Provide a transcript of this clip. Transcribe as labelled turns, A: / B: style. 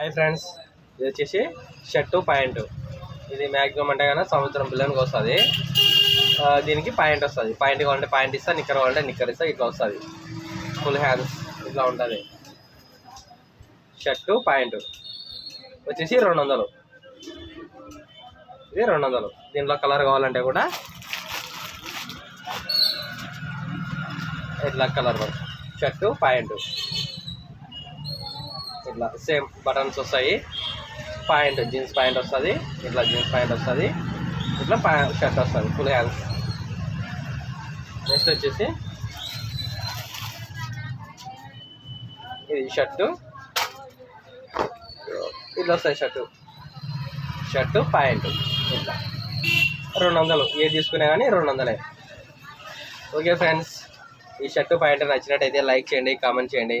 A: Hi friends ఇది వచ్చేసి shirt pant. ఇది మ్యాక్సిమం అంటే కన్నా సంవత్సరం పిల్లలకి వస్తుంది. దీనికి ప్యాంట్ వస్తుంది. ప్యాంట్ కావాలంటే ప్యాంట్ ఇస్తా నిక్కర్ కావాలంటే నిక్కర్ ఇస్తా ఇట్లా వస్తుంది. ఫుల్ హ్యాండ్స్ ఇట్లా ఉంటుంది. Shirt pant. వచ్చేసి రెండు వందలు ఇది రెండు వందలు దీంట్లో కలర్ కావాలంటే కూడా ఇట్లా కలర్ షర్టు ప్యాంటు. ఇట్లా సేమ్ బటన్స్ వస్తాయి. ప్యాంట్ జీన్స్ ప్యాంట్ వస్తుంది. ఇట్లా జీన్స్ ప్యాంట్ వస్తుంది. ఇట్లా ప్యాంట్ షర్ట్ వస్తుంది ఫుల్ హ్యాండ్స్ నెక్స్ట్ వచ్చేసి ఇది షర్టు. ఇట్లా వస్తాయి షర్టు. Shirt pant. ఇట్లా. రెండు వందలు. ఏది తీసుకున్నా కానీ రెండు వందలే. ఓకే ఫ్రెండ్స్ ఈ షర్టు ప్యాంట్ నచ్చినట్టయితే లైక్ చేయండి కామెంట్ చేయండి.